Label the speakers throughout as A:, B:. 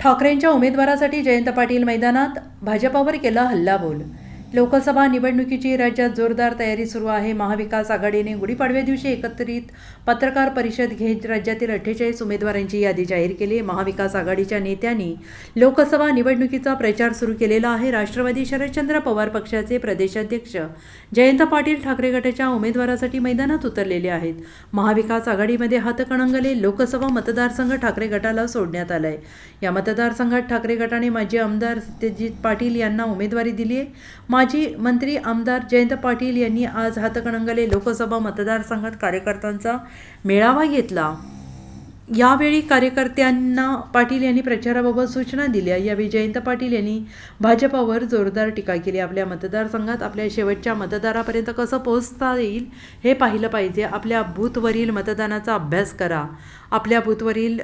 A: ठाकरेंच्या उमेदवारासाठी जयंत पाटील मैदानात भाजपावर केला हल्लाबोल लोकसभा निवडणुकीची राज्यात जोरदार तयारी सुरू आहे. महाविकास आघाडीने गुढीपाडव्या दिवशी एकत्रित पत्रकार परिषद घेत राज्यातील अठ्ठेचाळीस उमेदवारांची यादी जाहीर केली. महाविकास आघाडीच्या नेत्यांनी लोकसभा निवडणुकीचा प्रचार सुरू केलेला आहे. राष्ट्रवादी शरदचंद्र पवार पक्षाचे प्रदेशाध्यक्ष जयंत पाटील ठाकरे गटाच्या उमेदवारासाठी मैदानात उतरलेले आहेत. महाविकास आघाडीमध्ये हातकणंगले लोकसभा मतदारसंघ ठाकरे गटाला सोडण्यात आलाय. या मतदारसंघात ठाकरे गटाने माजी आमदार सत्यजित पाटील यांना उमेदवारी दिली आहे माजी मंत्री आमदार जयंत पाटील यांनी आज हातकणंगले लोकसभा मतदारसंघात कार्यकर्त्यांचा मेळावा घेतला. यावेळी कार्यकर्त्यांना पाटील यांनी प्रचाराबाबत सूचना दिल्या. यावेळी जयंत पाटील यांनी भाजपावर जोरदार टीका केली. आपल्या मतदारसंघात आपल्या शेवटच्या मतदारापर्यंत कसं पोहोचता येईल हे पाहिलं पाहिजे. आपल्या बूथवरील मतदानाचा अभ्यास करा. आपल्या बूथवरील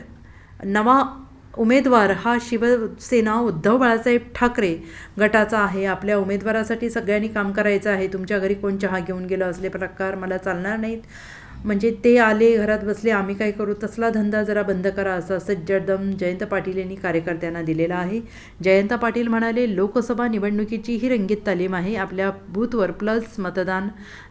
A: नवा उमेदवार हा शिवसेना उद्धव बाळासाहेब ठाकरे गटाचा आहे. आपल्या उमेदवारासाठी सगळ्यांनी काम करायचं आहे. तुमच्या घरी कोण चहा घेऊन गेलं असले प्रकार मला चालणार नाहीत. म्हणजे ते आले घरात बसले आम्ही काय करू? तसला धंदा जरा बंद करा असं सज्जडदम जयंत पाटील यांनी कार्यकर्त्यांना दिलेला आहे. जयंत पाटील म्हणाले लोकसभा निवडणुकीची ही रंगीत तालीम आहे. आपल्या बूथवर प्लस मतदान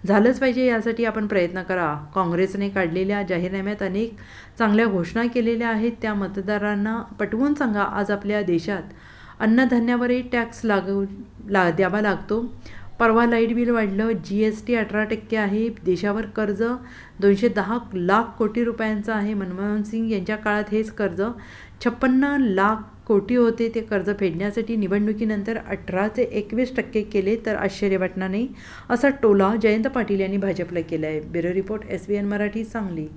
A: झालंच पाहिजे यासाठी आपण प्रयत्न करा. काँग्रेसने काढलेल्या जाहीरनाम्यात अनेक चांगल्या घोषणा केलेल्या आहेत. त्या मतदारांना पटवून सांगा आज आपल्या देशात अन्नधान्यावरही टॅक्स लागू ला द्यावा लागतो. परवा लाइट बिल वाढलं जी एस टी अठरा टक्के आहे देशावर कर्ज दोनशे दहा लाख कोटी रुपयांचं आहे. मनमोहन सिंग यांच्या काळात हेच कर्ज छप्पन्न लाख कोटी होते. ते कर्ज फेडण्यासाठी निवडणुकीनंतर अठरा ते एकवीस टक्के केले तर आश्चर्य वाटणार नाही असा टोला जयंत पाटील यांनी भाजपला केला आहे bureau report S B N Marathi Sangli.